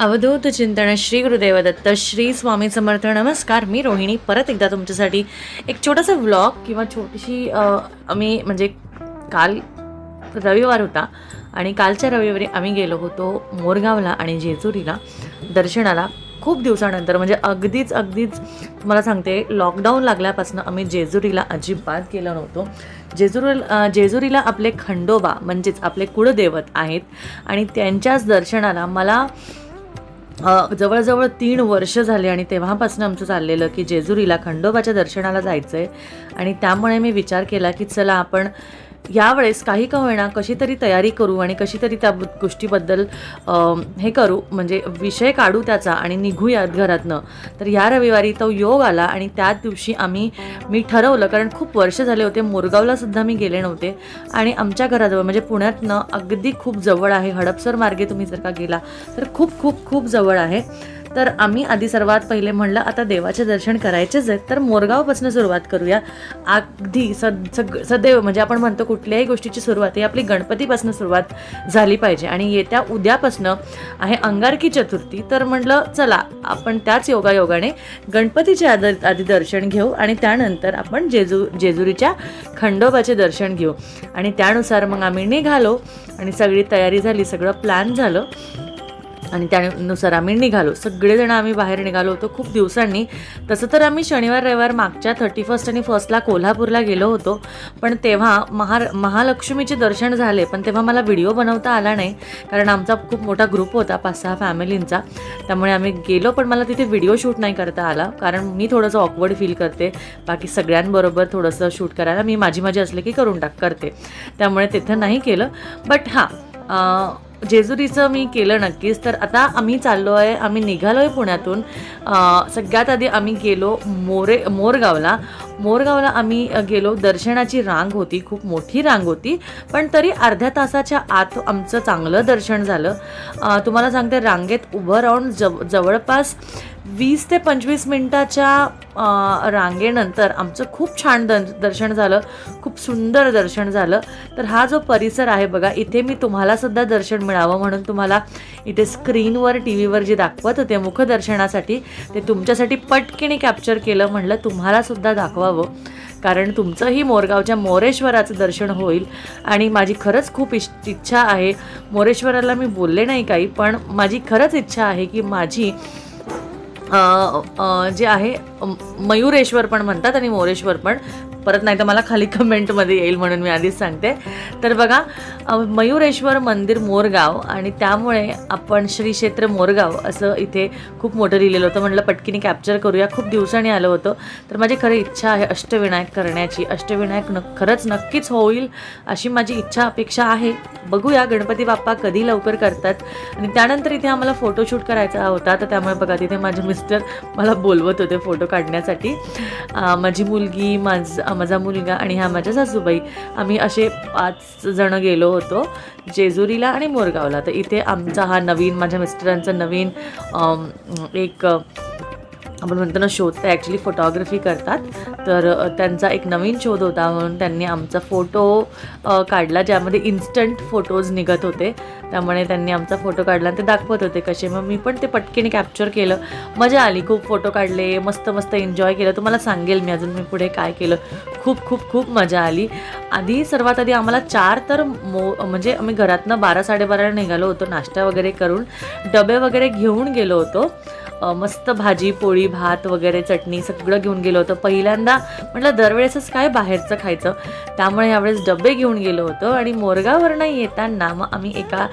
अवधूत चिंतन श्री गुरुदेव दत्त श्री स्वामी समर्थ नमस्कार. मी रोहिणी. परत एकदा तुमच्यासाठी एक छोटासा व्लॉग किंवा छोटीशी आम्ही म्हणजे काल रविवार होता आणि कालच्या रविवारी आम्ही गेलो होतो मोरगावला आणि जेजुरीला दर्शनाला खूप दिवसानंतर. म्हणजे अगदीच अगदीच तुम्हाला सांगते लॉकडाऊन लागल्यापासून आम्ही जेजुरीला अजिबात गेलो नव्हतो. जेजुरी जेजुरीला आपले खंडोबा म्हणजेच आपले कुळदैवत आहेत आणि त्यांच्याच दर्शनाला मला जवळजवळ तीन वर्ष झाले आणि तेव्हापासून आमचं चाललेलं की जेजुरीला खंडोबाच्या दर्शनाला जायचं आहे आणि त्यामुळे मी विचार केला की चला आपण यावेळेस काही का होईना कशी तरी तयारी करू आणि कशी तरी त्या गोष्टीबद्दल हे करू म्हणजे विषय काढू त्याचा आणि निघूयात घरातनं. तर या रविवारी तो योग आला आणि त्याच दिवशी आम्ही मी ठरवलं कारण खूप वर्ष झाले होते मोरगावला सुद्धा मी गेले नव्हते. आणि आमच्या घराजवळ म्हणजे पुण्यातनं अगदी खूप जवळ आहे हडपसर मार्गे तुम्ही जर का गेला तर खूप खूप खूप जवळ आहे. तर आम्ही आधी सर्वात पहिले म्हणलं आता देवाचे दर्शन करायचेच आहेत तर मोरगावपासून सुरुवात करूया. अगदी सद सग सदैव म्हणजे आपण म्हणतो कुठल्याही गोष्टीची सुरुवात ही आपली गणपतीपासून सुरुवात झाली पाहिजे. आणि येत्या उद्यापासनं आहे अंगारकी चतुर्थी तर म्हटलं चला आपण त्याच योगायोगाने गणपतीचे आदर आधी दर्शन घेऊ आणि त्यानंतर आपण जेजू जेजुरीच्या खंडोबाचे दर्शन घेऊ. आणि त्यानुसार मग आम्ही निघालो आणि सगळी तयारी झाली सगळं प्लॅन झालं. आणि त्यानुसार आम्ही निघालो. सगळेजण आम्ही बाहेर निघालो होतो खूप दिवसांनी. तसं तर आम्ही शनिवार रविवार मागच्या थर्टी फर्स्ट आणि फर्स्टला कोल्हापूरला गेलो होतो. पण तेव्हा महा महालक्ष्मीचे दर्शन झाले पण तेव्हा मला व्हिडिओ बनवता आला नाही. कारण आमचा खूप मोठा ग्रुप होता पाच सहा फॅमिलींचा त्यामुळे आम्ही गेलो पण मला तिथे व्हिडिओ शूट नाही करता आला. कारण मी थोडंसं ऑकवर्ड फील करते. बाकी सगळ्यांबरोबर थोडंसं शूट करायला मी माझी माझी असले की करून टाक करते. त्यामुळे तिथं नाही केलं. बट हां जेजुरीचं मी केलं नक्कीच. तर आता आम्ही चाललो आहे आम्ही निघालो आहे पुण्यातून. सगळ्यात आधी आम्ही गेलो मोरे मोरगावला. मोरगावला आम्ही गेलो. दर्शनाची रांग होती खूप मोठी रांग होती. पण तरी अर्ध्या तासाच्या आत आमचं चांगलं दर्शन झालं. तुम्हाला सांगते रांगेत उभं राहून जव जवळपास वीस ते पंचवीस मिनटाच्या रांगेनंतर आमचं खूप छान दर दर्शन झालं. खूप सुंदर दर्शन झालं. तर हा जो परिसर आहे बघा इथे मी तुम्हाला सुद्धा दर्शन मिळावं म्हणून तुम्हाला इथे स्क्रीनवर टी व्हीवर जे दाखवत होते मुखदर्शनासाठी ते तुमच्यासाठी पटकीने कॅप्चर केलं म्हणलं तुम्हालासुद्धा दाखवावं. कारण तुमचंही मोरगावच्या मोरेश्वराचं दर्शन होईल. आणि माझी खरंच खूप इश इच्छा आहे. मोरेश्वराला मी बोलले नाही काही पण माझी खरंच इच्छा आहे की माझी जे आहे मयुरेश्वर पण म्हणतात आणि मोरेश्वर पण. परत नाही तर मला खाली कमेंटमध्ये येईल म्हणून मी आधीच सांगते. तर बघा मयुरेश्वर मंदिर मोरगाव आणि त्यामुळे आपण श्री क्षेत्र मोरगाव असं इथे खूप मोठं लिहिलेलं होतं. म्हटलं पटकीने कॅप्चर करूया. खूप दिवसांनी आलं होतं. तर माझी खरी इच्छा आहे अष्टविनायक करण्याची. अष्टविनायक न खरंच नक्कीच होईल अशी माझी इच्छा अपेक्षा आहे. बघूया गणपती बाप्पा कधी लवकर करतात. आणि त्यानंतर इथे आम्हाला फोटोशूट करायचा होता. तर त्यामुळे बघा तिथे माझे मिस्टर मला बोलवत होते फोटो काढण्यासाठी. माझी मुलगी माझ माझा मुलगा आणि ह्या माझ्या सासूबाई आम्ही असे पाच जण गेलो होतो जेजुरीला आणि मोरगावला. तर इथे आमचा हा नवीन माझ्या मिस्टरांचा नवीन एक आपण म्हणतो ना शोध ॲक्च्युली फोटोग्राफी करतात. तर त्यांचा एक नवीन शोध होता म्हणून त्यांनी आमचा फोटो काढला ज्यामध्ये इन्स्टंट फोटोज निघत होते. त्यामुळे त्यांनी आमचा फोटो काढला आणि ते दाखवत होते कसे. मग मी पण ते पटकीने कॅप्चर केलं. मजा आली खूप फोटो काढले मस्त मस्त एन्जॉय केलं. तुम्हाला सांगेल मी अजून मी पुढे काय केलं. खूप खूप खूप मजा आली. आधी सर्वात आधी आम्हाला चार तर मो म्हणजे आम्ही घरातनं बारा साडेबाराला निघालो होतो नाश्ता वगैरे करून. डबे वगैरे घेऊन गेलो होतो. मस्त भाजी पोळी भात वगैरे चटणी सगळं घेऊन गेलो होतं. पहिल्यांदा म्हटलं दरवेळेसच काय बाहेरचं खायचं? त्यामुळे यावेळेस डबे घेऊन गेलो होतो आणि मोरगावरनं येताना मग आम्ही एका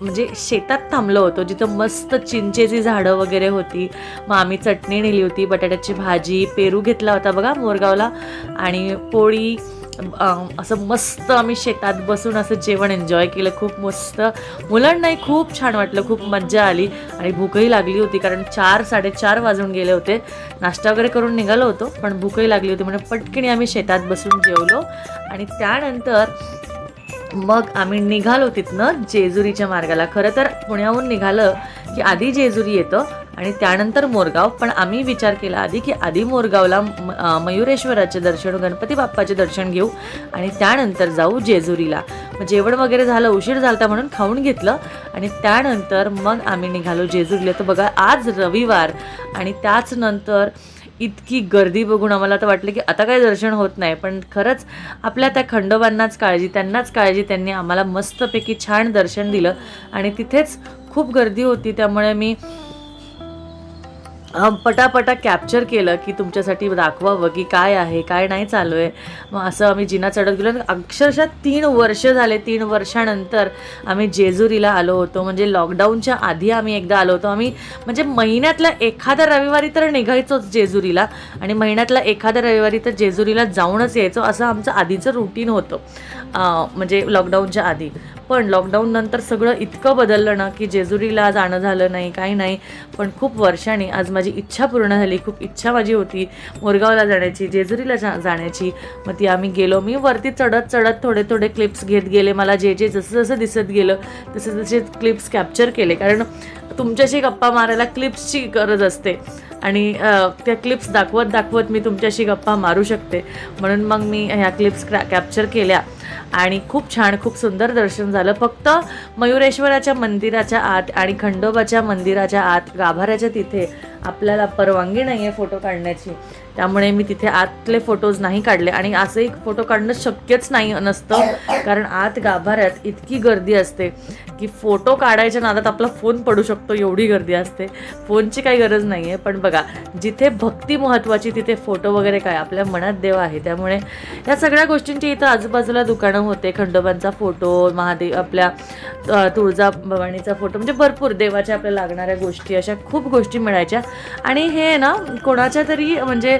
म्हणजे शेतात थांबलो होतो. जिथं मस्त चिंचेची झाडं वगैरे होती. मग आम्ही चटणी नेली होती बटाट्याची भाजी पेरू घेतला होता बघा मोरगावला. आणि पोळी असं मस्त आम्ही शेतात बसून असं जेवण एन्जॉय केलं. खूप मस्त. मुलांनाही खूप छान वाटलं. खूप मज्जा आली. आणि भूकही लागली होती कारण चार साडेचार वाजून गेले होते. नाश्ता वगैरे करून निघालो होतो पण भूकही लागली होती. म्हणजे पटकन आम्ही शेतात बसून जेवलो. आणि त्यानंतर मग आम्ही निघालो तिथनं जेजुरीच्या मार्गाला. खरं तर पुण्याहून निघालं की आधी जेजुरी येतं आणि त्यानंतर मोरगाव. पण आम्ही विचार केला आधी की आधी मोरगावला म- मयुरेश्वराचे दर्शन गणपती बाप्पाचे दर्शन घेऊ आणि त्यानंतर जाऊ जेजुरीला. मग जेवण वगैरे झालं उशीर झालता म्हणून खाऊन घेतलं आणि त्यानंतर मग आम्ही निघालो जेजुरीला. तर बघा आज रविवार आणि त्याच नंतर इतकी गर्दी बघून आम्हाला तर वाटलं की आता काही दर्शन होत नाही. पण खरंच आपल्या त्या खंडोबांनाच काळजी त्यांनाच काळजी त्यांनी आम्हाला मस्तपैकी छान दर्शन दिलं आणि तिथेच खूप गर्दी होती. त्यामुळे मी पटापटा कॅप्चर केलं की तुमच्यासाठी दाखवावं की काय आहे काय नाही चालू आहे. मग असं आम्ही जिना चढत गेलो आणि अक्षरशः तीन वर्ष झाले तीन वर्षानंतर आम्ही जेजुरीला आलो होतो. म्हणजे लॉकडाऊनच्या आधी आम्ही एकदा आलो होतो. आम्ही म्हणजे महिन्यातल्या एखाद्या रविवारी तर निघायचोच जेजुरीला आणि महिन्यातला एखाद्या रविवारी तर जेजुरीला जाऊनच यायचो. असं आमचं आधीचं रुटीन होतं. म्हणजे लॉकडाऊनच्या आधी. पण लॉकडाऊन नंतर सगळं इतकं बदललं ना की जेजुरीला जाणं झालं नाही काही नाही. पण खूप वर्षांनी आज माझी इच्छा पूर्ण झाली. खूप इच्छा माझी होती मोरगावला जाण्याची जेजुरीला जा जाण्याची. मग ती आम्ही गेलो. मी वरती चढत चढत थोडे थोडे क्लिप्स घेत गेले. मला जे जे जसं जसं दिसत गेलं तसे तसे क्लिप्स कॅप्चर केले. कारण तुमच्याशी गप्पा मारायला क्लिप्सची गरज असते. आणि त्या क्लिप्स दाखवत दाखवत मी तुमच्याशी गप्पा मारू शकते. म्हणून मग मी ह्या क्लिप्स क्रॅ कॅप्चर केल्या. आणि खूप छान खूप सुंदर दर्शन झालं. फक्त मयुरेश्वराच्या मंदिराच्या आत आणि खंडोबाच्या मंदिराच्या आत गाभाऱ्याच्या तिथे आपल्याला परवानगी नाही आहे फोटो काढण्याची. त्यामुळे मी तिथे आतले फोटोज नाही काढले. आणि असंही फोटो काढणं शक्यच नाही नसतं. कारण आत गाभाऱ्यात इतकी गर्दी असते की फोटो काढायच्या नादात आपला फोन पडू शकतो एवढी गर्दी असते. फोनची काही गरज नाही आहे पण बघा जिथे भक्ती महत्त्वाची तिथे फोटो वगैरे काय? आपल्या मनात देव आहे. त्यामुळे या सगळ्या गोष्टींची इथं आजूबाजूला दुकानं होते. खंडोबांचा फोटो महादेव आपल्या तुळजा भवानीचा फोटो म्हणजे भरपूर देवाच्या आपल्या लागणाऱ्या गोष्टी अशा खूप गोष्टी मिळायच्या. आणि हे ना कोणाच्या तरी म्हणजे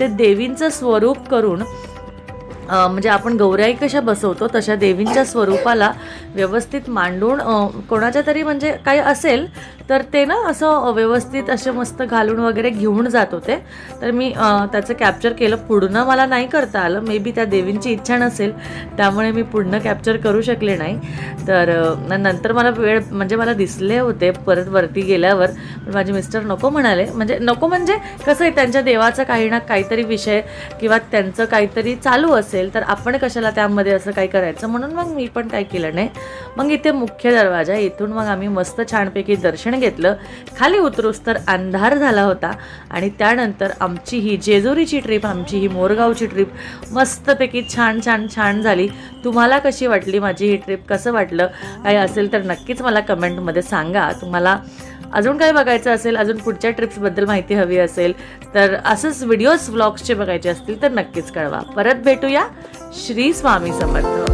ते देवींचं स्वरूप करून म्हणजे आपण गौराई कशा बसवतो तशा देवींच्या स्वरूपाला व्यवस्थित मांडून कोणाच्या तरी म्हणजे काही असेल तर ते ना असं व्यवस्थित असे मस्त घालून वगैरे घेऊन जात होते. तर मी त्याचं कॅप्चर केलं. पूर्ण मला नाही करता आलं. मे बी त्या देवींची इच्छा नसेल. त्यामुळे मी पूर्ण कॅप्चर करू शकले नाही. तर नंतर मला वेळ म्हणजे मला दिसले होते परत वरती गेल्यावर. पण माझे मिस्टर नको म्हणाले. म्हणजे नको म्हणजे कसं आहे त्यांच्या देवाचा काही ना काहीतरी विषय किंवा त्यांचं काहीतरी चालू असेल तर आपण कशाला त्यामध्ये असं काही करायचं? म्हणून मग मी पण काय केलं नाही. मग इथे मुख्य दरवाजा इथून मग आम्ही मस्त छानपैकी दर्शन दर्शन घेतलं खाली उतरूस तर अंधार झाला होता. आणि त्यानंतर आमची ही जेजुरीची ट्रिप आमची ही मोरगावची ट्रिप मस्तपैकी छान छान छान झाली. तुम्हाला कशी वाटली माझी ही ट्रिप कसं वाटलं? काही असेल तर नक्कीच मला कमेंटमध्ये सांगा. तुम्हाला अजून काय बघायचं असेल अजून पुढच्या ट्रिप्सबद्दल माहिती हवी असेल तर असंच व्हिडिओज व्लॉग्सचे बघायचे असतील तर नक्कीच कळवा. परत भेटूया. श्री स्वामी समर्थ.